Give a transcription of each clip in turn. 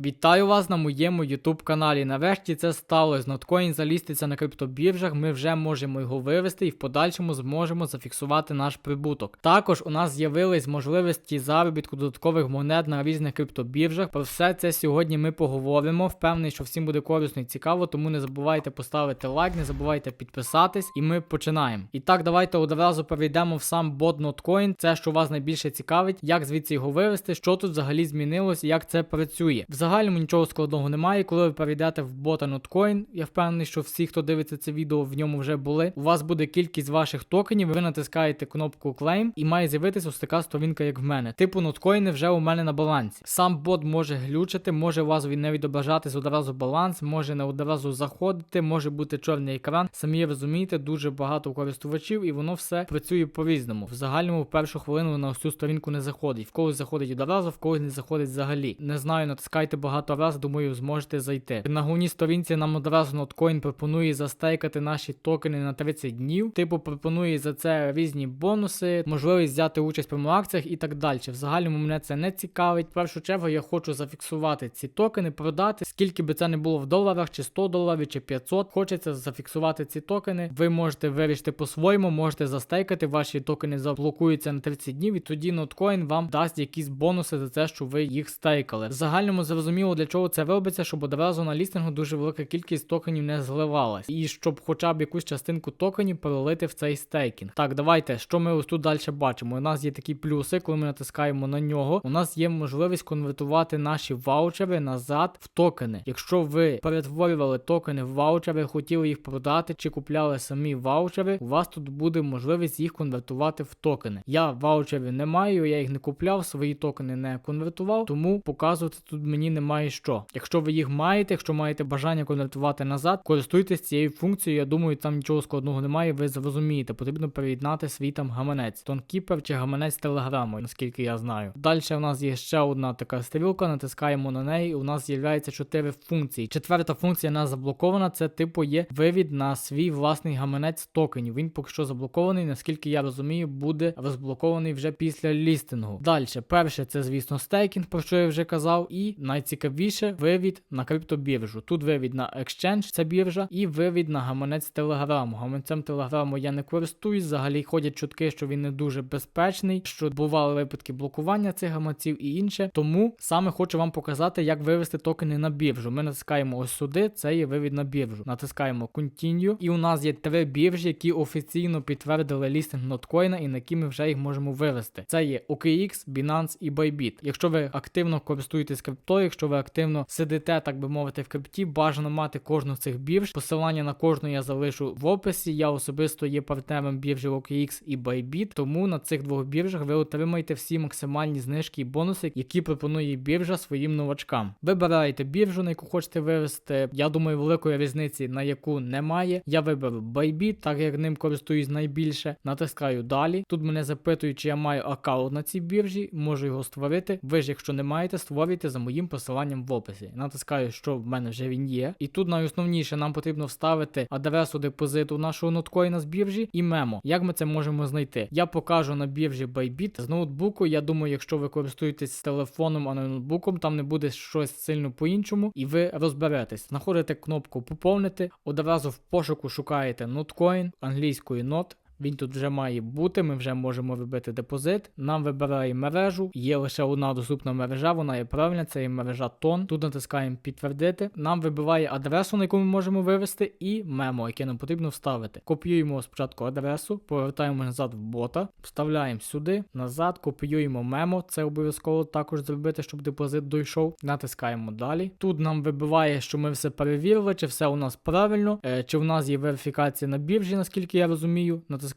Вітаю вас на моєму YouTube каналі. Нарешті це сталося. Ноткоін заліститься на криптобіржах. Ми вже можемо його вивести і в подальшому зможемо зафіксувати наш прибуток. Також у нас з'явились можливості заробітку додаткових монет на різних криптобіржах. Про все це сьогодні ми поговоримо. Впевнений, що всім буде корисно і цікаво, тому не забувайте поставити лайк, не забувайте підписатись, і ми починаємо. І так, давайте одразу перейдемо в сам бот Notcoin. Це що вас найбільше цікавить, як звідси його вивести, що тут взагалі змінилось, як це працює. Загальному нічого складного немає. Коли ви перейдете в бота Notcoin, я впевнений, що всі, хто дивиться це відео, в ньому вже були. У вас буде кількість ваших токенів. Ви натискаєте кнопку Claim і має з'явитися ось така сторінка, як в мене. Типу ноткоїни вже у мене на балансі. Сам бот може глючити, може у вас він не відображатись одразу баланс, може не одразу заходити, може бути чорний екран. Самі розумієте, дуже багато користувачів, і воно все працює по-різному. В загальному в першу хвилину на цю сторінку не заходить. В когось заходить одразу, в когось не заходить взагалі. Не знаю, натискайте багато раз, думаю, зможете зайти. На головній сторінці нам одразу Notcoin пропонує застейкати наші токени на 30 днів. Типу пропонує за це різні бонуси, можливість взяти участь в промоакціях і так далі. В загальному мене це не цікавить. В першу чергу я хочу зафіксувати ці токени, продати, скільки би це не було в доларах, чи 100 доларів, чи 500. Хочеться зафіксувати ці токени. Ви можете вирішити по-своєму, можете застейкати, ваші токени заблокуються на 30 днів, і тоді Notcoin вам дасть якісь бонуси за те, що ви їх стейкали. В загальному зрозуміло, для чого це робиться, щоб одразу на лістингу дуже велика кількість токенів не зливалась, і щоб хоча б якусь частинку токенів перелити в цей стейкінг. Так, давайте, що ми ось тут далі бачимо. У нас є такі плюси, коли ми натискаємо на нього. У нас є можливість конвертувати наші ваучери назад в токени. Якщо ви перетворювали токени в ваучери, хотіли їх продати чи купляли самі ваучери, у вас тут буде можливість їх конвертувати в токени. Я ваучерів не маю, я їх не купляв, свої токени не конвертував, тому показувати тут мені немає що. Якщо ви їх маєте, якщо маєте бажання конвертувати назад, користуйтесь цією функцією. Я думаю, там нічого складного немає. Ви зрозумієте, потрібно переєднати свій там гаманець, тонкіпер чи гаманець телеграму, наскільки я знаю. Далі у нас є ще одна така стрілка, натискаємо на неї. У нас з'являється чотири функції. Четверта функція нас заблокована. Це типу є вивід на свій власний гаманець токенів. Він поки що заблокований, наскільки я розумію, буде розблокований вже після лістингу. Далі, перше, це звісно стейкінг, про що я вже казав, і найцікавіше вивід на криптобіржу. Тут вивід на Exchange, це біржа, і вивід на гаманець Телеграму. Гаманцем Телеграму я не користуюсь. Взагалі ходять чутки, що він не дуже безпечний, що бували випадки блокування цих гаманців і інше. Тому саме хочу вам показати, як вивести токени на біржу. Ми натискаємо ось сюди, це є вивід на біржу. Натискаємо Continue, і у нас є три біржі, які офіційно підтвердили лістинг ноткоїна і на які ми вже їх можемо вивести. Це є OKX, Binance і Bybit. Якщо ви активно користуєтесь криптою, якщо ви активно сидите, так би мовити, в крипті, бажано мати кожну з цих бірж. Посилання на кожну я залишу в описі. Я особисто є партнером біржі OKX і Bybit, тому на цих двох біржах ви отримаєте всі максимальні знижки і бонуси, які пропонує біржа своїм новачкам. Вибираєте біржу, на яку хочете вивести. Я думаю, великої різниці на яку немає. Я виберу Bybit, так як ним користуюсь найбільше. Натискаю далі. Тут мене запитують, чи я маю аккаунт на цій біржі, можу його створити. Ви ж, якщо не маєте, створюйте за моїм посиланням в описі. Натискаю, що в мене вже він є. І тут найосновніше нам потрібно вставити адресу депозиту нашого ноткоїна з біржі і мемо. Як ми це можемо знайти? Я покажу на біржі Bybit з ноутбуку. Я думаю, якщо ви користуєтесь телефоном, а не ноутбуком, там не буде щось сильно по-іншому, і ви розберетесь. Знаходите кнопку поповнити, одразу в пошуку шукаєте ноткоін англійською нот. Він тут вже має бути, ми вже можемо вибити депозит. Нам вибирає мережу. Є лише одна доступна мережа, вона є правильна, це є мережа тон. Тут натискаємо підтвердити. Нам вибиває адресу, на яку ми можемо вивести, і мемо, яке нам потрібно вставити. Копіюємо спочатку адресу, повертаємо назад в бота, вставляємо сюди, назад, копіюємо мемо. Це обов'язково також зробити, щоб депозит дійшов. Натискаємо далі. Тут нам вибиває, що ми все перевірили, чи все у нас правильно, е, чи в нас є верифікація на біржі, наскільки я розумію. Натискаємо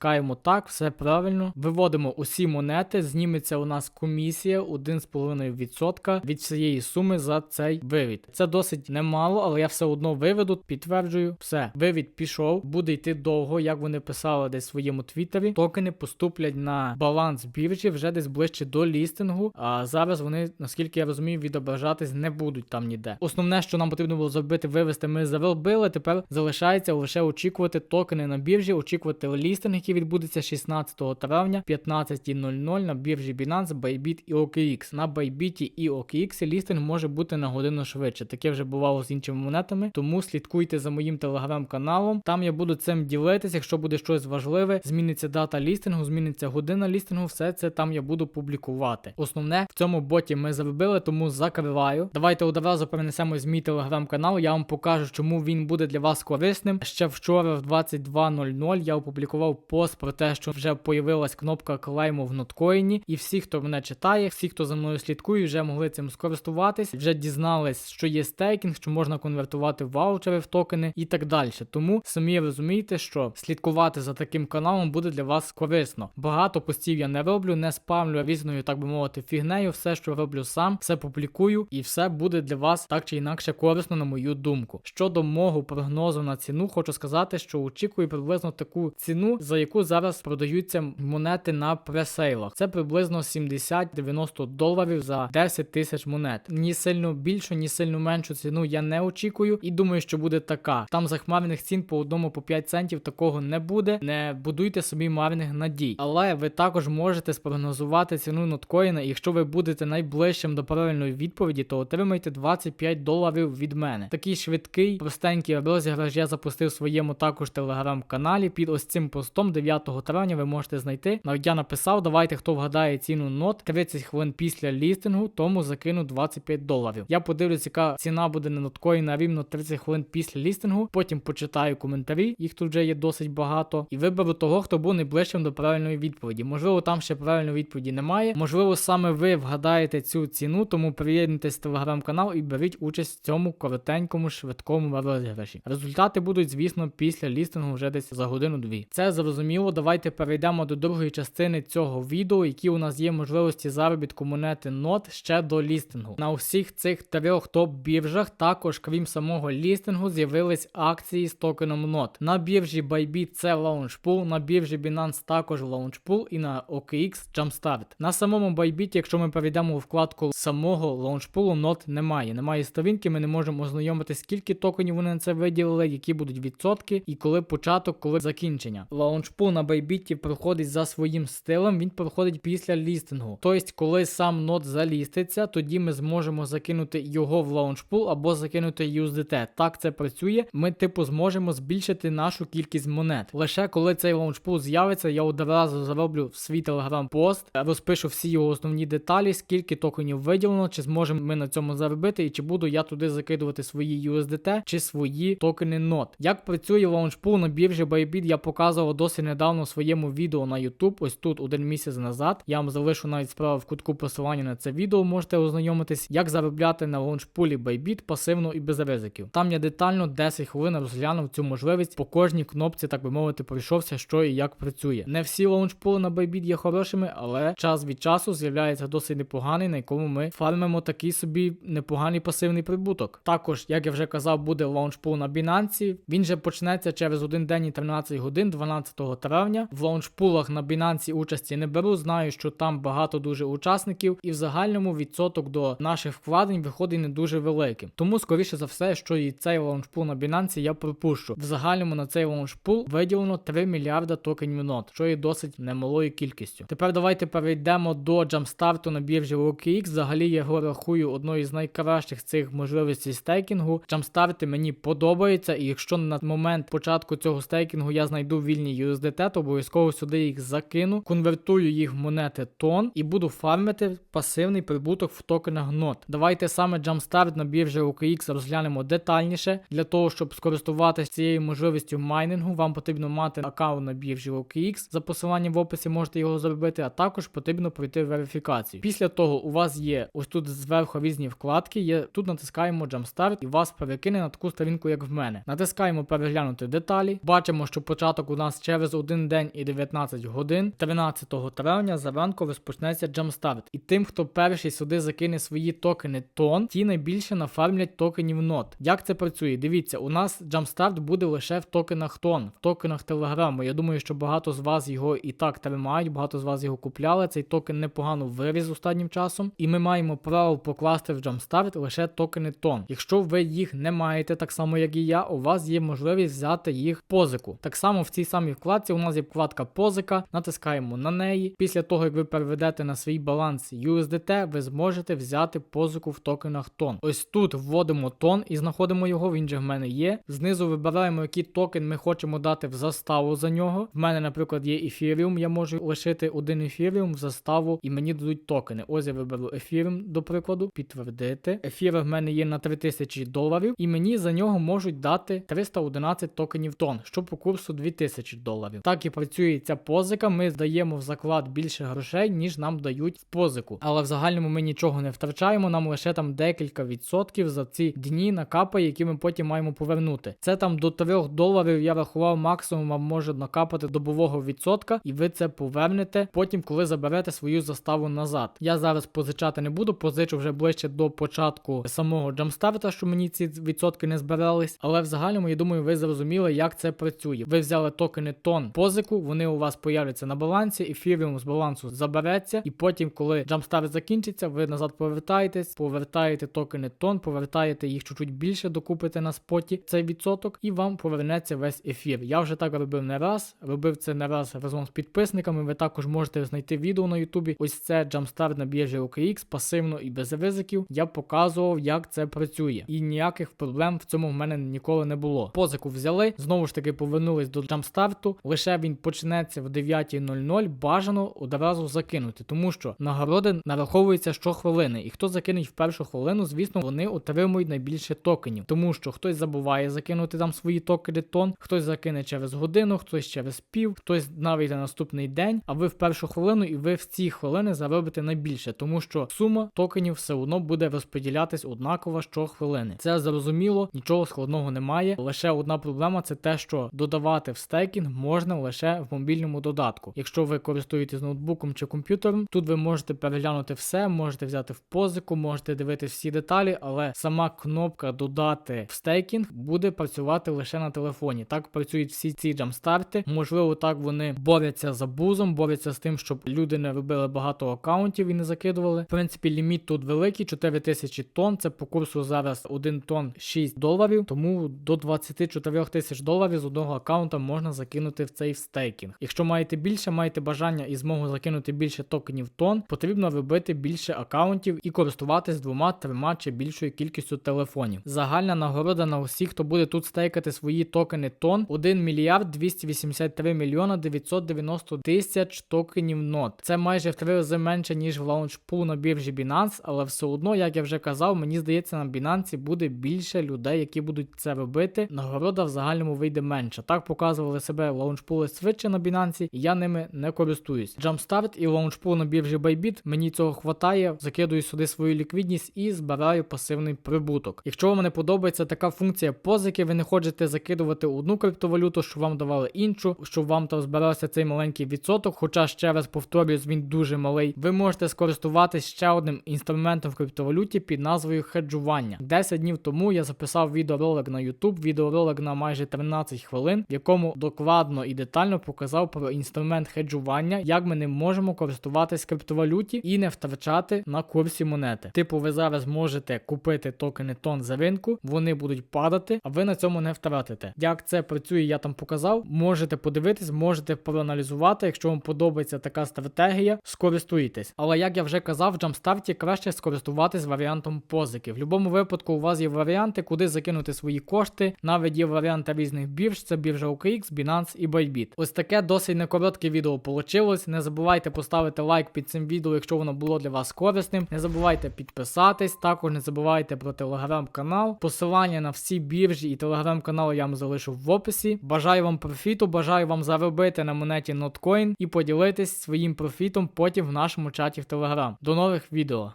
так, все правильно. Виводимо усі монети, зніметься у нас комісія 1,5% від всієї суми за цей вивід. Це досить немало, але я все одно виведу, підтверджую. Все, вивід пішов, буде йти довго, як вони писали десь в своєму твіттері. Токени поступлять на баланс біржі вже десь ближче до лістингу. А зараз вони, наскільки я розумію, відображатись не будуть там ніде. Основне, що нам потрібно було зробити, вивести, ми заробили. Тепер залишається лише очікувати токени на біржі, очікувати лістинги який відбудеться 16 травня 15.00 на біржі Binance, Bybit і OKX. На Bybit і OKX лістинг може бути на годину швидше. Таке вже бувало з іншими монетами, тому слідкуйте за моїм телеграм-каналом. Там я буду цим ділитися. Якщо буде щось важливе, зміниться дата лістингу, зміниться година лістингу, все це там я буду публікувати. Основне в цьому боті ми заробили, тому закриваю. Давайте одразу перенесемось в мій телеграм-канал. Я вам покажу, чому він буде для вас корисним. Ще вчора в 22.00 я опублікував пост про те, що вже появилась кнопка клейму в ноткоїні. І всі, хто мене читає, всі, хто за мною слідкує, вже могли цим скористуватись, вже дізнались, що є стейкінг, що можна конвертувати ваучери в токени і так далі. Тому самі розумієте, що слідкувати за таким каналом буде для вас корисно. Багато постів я не роблю, не спамлю різною, так би мовити, фігнею. Все, що роблю сам, все публікую, і все буде для вас так чи інакше корисно, на мою думку. Щодо мого прогнозу на ціну, хочу сказати, що очікую приблизно таку ціну, за яку зараз продаються монети на пресейлах. Це приблизно 70-90 доларів за 10 тисяч монет. Ні сильно більшу, ні сильно меншу ціну я не очікую, і думаю, що буде така. Там захмарних цін по одному по 5 центів такого не буде. Не будуйте собі марних надій. Але ви також можете спрогнозувати ціну ноткоїна, і якщо ви будете найближчим до правильної відповіді, то отримайте 25 доларів від мене. Такий швидкий, простенький розіграш я запустив в своєму також телеграм-каналі. Під ось цим постом 9 травня ви можете знайти. Навіть я написав, давайте хто вгадає ціну нот 30 хвилин після лістингу, тому закину 25 доларів. Я подивлюсь, яка ціна буде на ноткоїна рівно 30 хвилин після лістингу. Потім почитаю коментарі, їх тут вже є досить багато. І виберу того, хто був найближчим до правильної відповіді. Можливо, там ще правильної відповіді немає. Можливо, саме ви вгадаєте цю ціну, тому приєднуйтесь в телеграм-канал і беріть участь в цьому коротенькому, швидкому розіграші. Результати будуть, звісно, після лістингу вже десь за годину-дві. Це зрозуміло. Давайте перейдемо до другої частини цього відео, які у нас є можливості заробітку монети NOT ще до лістингу. На усіх цих трьох топ-біржах, також, крім самого лістингу, з'явились акції з токеном NOT. На біржі Bybit це лаунчпул, на біржі Binance також лаунчпул і на OKX Jumpstart. На самому Bybit, якщо ми перейдемо у вкладку самого лаунчпулу, NOT немає. Немає сторінки, ми не можемо ознайомити, скільки токенів вони на це виділили, які будуть відсотки, і коли початок, коли закінчення. Лаунчпул на Bybit проходить за своїм стилем, він проходить після лістингу. Тобто, коли сам нот заліститься, тоді ми зможемо закинути його в лаунчпул або закинути USDT. Так це працює. Ми, типу, зможемо збільшити нашу кількість монет. Лише коли цей лаунчпул з'явиться, я одразу зароблю свій телеграм-пост, розпишу всі його основні деталі, скільки токенів виділено, чи зможемо ми на цьому заробити, і чи буду я туди закидувати свої USDT чи свої токени NOT. Як працює лаунчпул на біржі Bybit, я показував досить недавно в своєму відео на YouTube. Ось тут один місяць назад. Я вам залишу навіть справа в кутку посилання на це відео. Можете ознайомитись, як заробляти на лаунчпулі Bybit пасивно і без ризиків. Там я детально 10 хвилин розглянув цю можливість по кожній кнопці, так би мовити, пройшовся, що і як працює. Не всі лаунчпули на Bybit є хорошими, але час від часу з'являється досить непоганий, на якому ми фармимо такий собі непоганий пасивний прибуток. Також, як я вже казав, буде лаунчпул на Binance. Він же почнеться через один день і 13 годин, 12 травня. В лаунчпулах на Binance участі не беру. Знаю, що там багато дуже учасників, і в загальному відсоток до наших вкладень виходить не дуже великим. Тому, скоріше за все, що і цей лаунчпул на Binance я пропущу. В загальному на цей лаунчпул виділено 3 мільярда токенів нот, що є досить немалою кількістю. Тепер давайте перейдемо до джамстарту на біржі OKX. Взагалі я його рахую одною з найкращих цих можливостей стейкінгу. Джамстарти мені подобаються, і якщо на момент початку цього стейкінгу я знайду вільні USDT, то обов'язково сюди їх закину, конвертую їх в монети тон і буду фармити пасивний прибуток в токенах NOT. Давайте саме Jumpstart на біржі OKX розглянемо детальніше. Для того, щоб скористуватися цією можливістю майнінгу, вам потрібно мати аккаунт на біржі OKX. За посиланням в описі можете його зробити, а також потрібно пройти верифікацію. Після того у вас є ось тут зверху різні вкладки. Є тут натискаємо Jumpstart і вас перекине на таку сторінку, як в мене. Натискаємо переглянути деталі. Бачимо, що початок у нас через один день і 19 годин. 13 травня зранку розпочнеться Jumpstart. І тим, хто перший сюди закине свої токени тон, ті найбільше нафармлять токенів нот. Як це працює? Дивіться, у нас Jumpstart буде лише в токенах тон, в токенах Телеграму. Я думаю, що багато з вас його і так тримають, багато з вас його купляли. Цей токен непогано виріс останнім часом. І ми маємо право покласти в Jumpstart лише токени тон. Якщо ви їх не маєте, так само як і я, у вас є можливість взяти їх позику. Так само в цій самій вкладці у нас є вкладка позика, натискаємо на неї. Після того, як ви переведете на свій баланс USDT, ви зможете взяти позику в токенах тон. Ось тут вводимо тон і знаходимо його, він же в мене є. Знизу вибираємо, який токен ми хочемо дати в заставу за нього. В мене, наприклад, є Ethereum, я можу лишити один Ethereum в заставу і мені дадуть токени. Ось я виберу Ethereum, до прикладу, підтвердити. Ефір в мене є на 3000 доларів, і мені за нього можуть дати 311 токенів тон, що по курсу 2000 доларів. Так і працює ця позика. Ми здаємо в заклад більше грошей, ніж нам дають в позику. Але в загальному ми нічого не втрачаємо, нам лише там декілька відсотків за ці дні накапає, які ми потім маємо повернути. Це там до 3 доларів я рахував максимум вам може накапати добового відсотка, і ви це повернете потім, коли заберете свою заставу назад. Я зараз позичати не буду, позичу вже ближче до початку самого джамстарта, що мені ці відсотки не збирались. Але в загальному, я думаю, ви зрозуміли, як це працює. Ви взяли токени тон позику, вони у вас появляться на балансі, ефіріум з балансу забереться, і потім, коли джамстарт закінчиться, ви назад повертаєтесь, повертаєте токени тон, повертаєте їх чуть-чуть більше, докупите на споті цей відсоток, і вам повернеться весь ефір. Я вже так робив не раз, робив це не раз разом з підписниками. Ви також можете знайти відео на Ютубі. Ось це джамстарт на біржі OKX, пасивно і без ризиків. Я показував, як це працює, і ніяких проблем в цьому в мене ніколи не було. Позику взяли, знову ж таки повернулись до джамстарту. Лише він почнеться в 9.00, бажано одразу закинути, тому що нагороди нараховуються щохвилини, і хто закинуть в першу хвилину, звісно, вони отримують найбільше токенів, тому що хтось забуває закинути там свої токени тон, хтось закине через годину, хтось через пів, хтось навіть на наступний день. А ви в першу хвилину і ви в ці хвилини заробите найбільше, тому що сума токенів все одно буде розподілятись однаково щохвилини. Це зрозуміло, нічого складного немає. Лише одна проблема це те, що додавати в стейкінг можна лише в мобільному додатку. Якщо ви користуєтесь ноутбуком чи комп'ютером, тут ви можете переглянути все, можете взяти в позику, можете дивитися всі деталі, але сама кнопка додати в стейкінг буде працювати лише на телефоні. Так працюють всі ці джамстарти. Можливо, так вони борються за бузом, борються з тим, щоб люди не робили багато аккаунтів і не закидували. В принципі, ліміт тут великий, 4000 тонн. Це по курсу зараз 1 тонн 6 доларів, тому до 24 тисяч доларів з одного аккаунта можна закинути в цей стейкінг. Якщо маєте більше, маєте бажання і змогу закинути більше токенів тон, потрібно робити більше аккаунтів і користуватись двома, трьома чи більшою кількістю телефонів. Загальна нагорода на усіх, хто буде тут стейкати свої токени тон, 1 мільярд 283 мільйона 990 тисяч токенів нот. Це майже в три рази менше, ніж в лаунчпул на біржі Binance, але все одно, як я вже казав, мені здається, на Binance буде більше людей, які будуть це робити. Нагорода в загальному вийде менше. Так показували себе лаунчпули швидше на Binance, і я ними не користуюсь. Jumpstart і лаунчпул на біржі Bybit, мені цього хватає, закидую сюди свою ліквідність і збираю пасивний прибуток. Якщо вам не подобається така функція позики, ви не хочете закидувати одну криптовалюту, щоб вам давали іншу, щоб вам там збирався цей маленький відсоток. Хоча ще раз повторюсь, він дуже малий. Ви можете скористуватись ще одним інструментом в криптовалюті під назвою хеджування. 10 днів тому я записав відеоролик на YouTube, відеоролик на майже 13 хвилин, в якому докладно і детально показав про інструмент хеджування, як ми не можемо користуватись криптовалюті і не втрачати на курсі монети. Типу, ви зараз можете купити токени тон за ринку, вони будуть падати, а ви на цьому не втратите. Як це працює, я там показав. Можете подивитись, можете проаналізувати. Якщо вам подобається така стратегія, скористуйтесь. Але як я вже казав, в джамстарті краще скористуватись варіантом позики. В будь-якому випадку у вас є варіанти, куди закинути свої кошти. Навіть є варіанти різних бірж, це біржа OKX, Binance і Bybit. Ось таке досить некоротке відео получилось. Не забувайте поставити лайк під цим відео, якщо воно було для вас корисним. Не забувайте підписатись, також не забувайте про телеграм-канал. Посилання на всі біржі і телеграм-канал я вам залишу в описі. Бажаю вам профіту, бажаю вам заробити на монеті Notcoin і поділитись своїм профітом потім в нашому чаті в Телеграм. До нових відео.